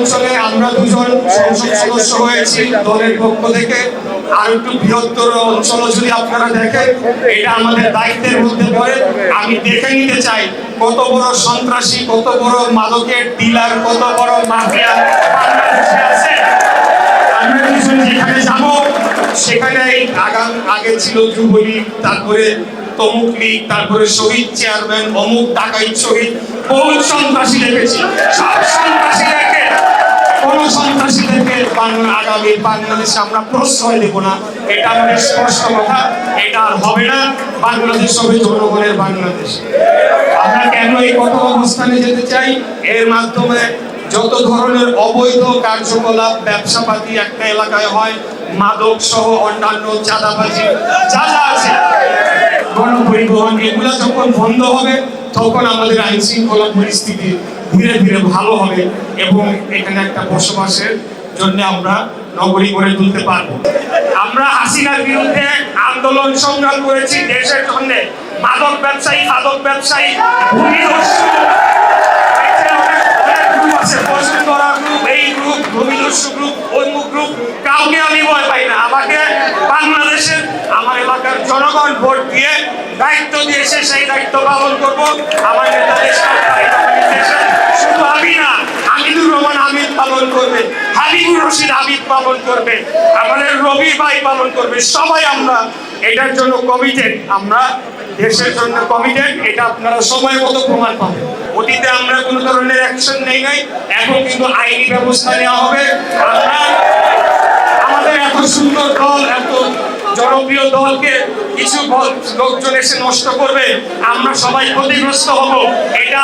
অঞ্চলে আমরা দুজন সংসদ সদস্য হয়েছি দলের পক্ষ থেকে। আর একটু বৃহত্তর অঞ্চল যদি আপনারা দেখেন, এটা আমাদের দায়িত্বের মধ্যে পড়ে। আমি দেখে নিতে চাই, কত বড় সন্ত্রাসী, কত বড় মাদকের ডিলার, কত বড় মাফিয়া আছে। আমরা দুজন যেখানে যাব, সেখানে আগাম আগে ছিল যুবলীগ, তারপরে তমুক লীগ, তারপরে শহীদ চেয়ারম্যান, অমুক টাকাই শহীদ বহু সন্ত্রাসী দেখেছি। সব সন্ত্রাসী দেখে কোন সন্ত্রাসীদেরকে আগামী বাংলাদেশে আমরা প্রশ্রয় দেব না। এটা আমাদের স্পষ্ট কথা। এটা আর হবে না। বাংলাদেশ হবে জনগণের বাংলাদেশ। আমরা কেন এই কত অবস্থানে যেতে চাই? এর মাধ্যমে যত ধরনের অবৈধ কার্যকলাপ ব্যবসাপাতি একটা এলাকায় হয়, মাদক সহ অন্যান্য চাঁদাবাজি, যা যা আছে, গণপরিবহন এগুলা যখন বন্ধ হবে, তখন আমাদের আইন শৃঙ্খলা পরিস্থিতি ধীরে ধীরে ভালো হবে এবং এখানে একটা বসবাসের জন্য আমরা নগরী গড়ে তুলতে পারব। আমরা হাসিনার বিরুদ্ধে আন্দোলন সংগ্রাম করেছি দেশের জন্য। মাদক ব্যবসায়ী মাদক ব্যবসায়ী গ্রুপ কাউকে আমি ভয় পাই না। আমাকে আমার এলাকার জনগণ ভোট দিয়ে দায়িত্ব সেই দায়িত্ব পালন করব। শুধু আমি না হামিদুর রহমান হামিদ পালন করবে। হাবিবুর হাবিব পালন করবে, আমাদের রবি ভাই পালন করবে, সবাই আমরা এটার জন্য কমিটেড আমরা দেশের জন্য কমিটেড এটা আপনারা সময় মতো প্রমাণ পাবেন। অতীতে আমরা কোনো ধরনের অ্যাকশন নেই নাই, এখন কিন্তু আইনি ব্যবস্থা নেওয়া হবে। আমরা আমাদের এত সুন্দর দল, এত জনপ্রিয় দলকে কিছু লোকজন এসে নষ্ট করবে, আমরা সবাই ক্ষতিগ্রস্ত হব, এটা